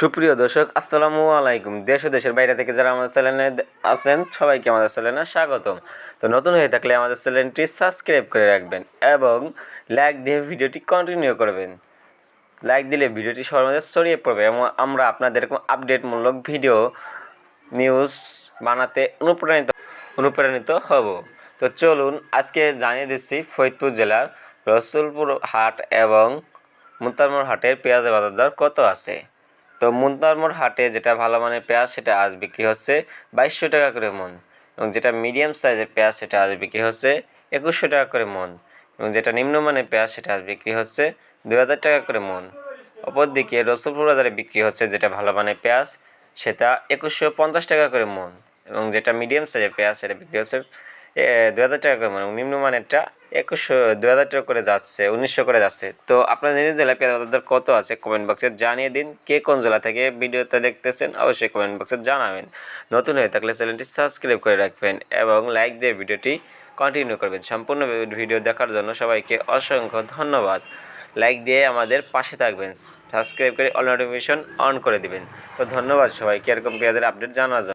সুপ্রিয় দর্শক, আসসালামু আলাইকুম। দেশ ও দেশের বাইরে থেকে যারা আমাদের চ্যানেলে আছেন, সবাইকে আমাদের চ্যানেলে স্বাগতম। তো নতুন হয়ে থাকলে আমাদের চ্যানেলটি সাবস্ক্রাইব করে রাখবেন এবং লাইক দিয়ে ভিডিওটি কন্টিনিউ করবেন। লাইক দিলে ভিডিওটি সবার মধ্যে ছড়িয়ে পড়বে এবং আমরা আপনাদের এরকম আপডেটমূলক ভিডিও নিউজ বানাতে অনুপ্রাণিত অনুপ্রাণিত হব। তো চলুন, আজকে জানিয়ে দিচ্ছি ফরিদপুর জেলার রসুলপুর হাট এবং মুন্তারমোড় হাটের পেঁয়াজের বাজার দর কত আছে? তো মুন্তারমোড় হাটে যেটা ভালো মানের পেঁয়াজ, সেটা আজ বিক্রি হচ্ছে বাইশশো টাকা করে মন। এবং যেটা মিডিয়াম সাইজের পেঁয়াজ, সেটা আজ বিক্রি হচ্ছে একুশশো টাকা করে মন। এবং যেটা নিম্নমানের পেঁয়াজ, সেটা আজ বিক্রি হচ্ছে দুই হাজার টাকা করে মন। অপরদিকে রসুলপুর বাজারে বিক্রি হচ্ছে যেটা ভালো মানের পেঁয়াজ, সেটা একুশশো পঞ্চাশ টাকা করে মন। এবং যেটা মিডিয়াম সাইজের পেঁয়াজ, সেটা বিক্রি হচ্ছে দুই হাজার টাকা করে মন নিম্নমানেরটা একুশশো দুই হাজার টাকা করে যাচ্ছে, উনিশশো করে যাচ্ছে। তো আপনার নিজ জেলায় পেঁয়াজ বাজার দর কত আছে? কমেন্ট বক্সে জানিয়ে দিন, কে কোন জেলা থেকে ভিডিওতে দেখতেছেন, অবশ্যই কমেন্ট বক্সে জানাবেন। নতুন হয়ে থাকলে চ্যানেলটি সাবস্ক্রাইব করে রাখবেন এবং লাইক দিয়ে ভিডিওটি কন্টিনিউ করবেন। সম্পূর্ণ ভিডিও দেখার জন্য সবাইকে অসংখ্য ধন্যবাদ। লাইক দিয়ে আমাদের পাশে থাকবেন সাবস্ক্রাইব করে অল নোটিফিকেশন অন করে দিবেন। তো ধন্যবাদ সবাইকে, এরকম পেঁয়াজের আপডেট জানার জন্য।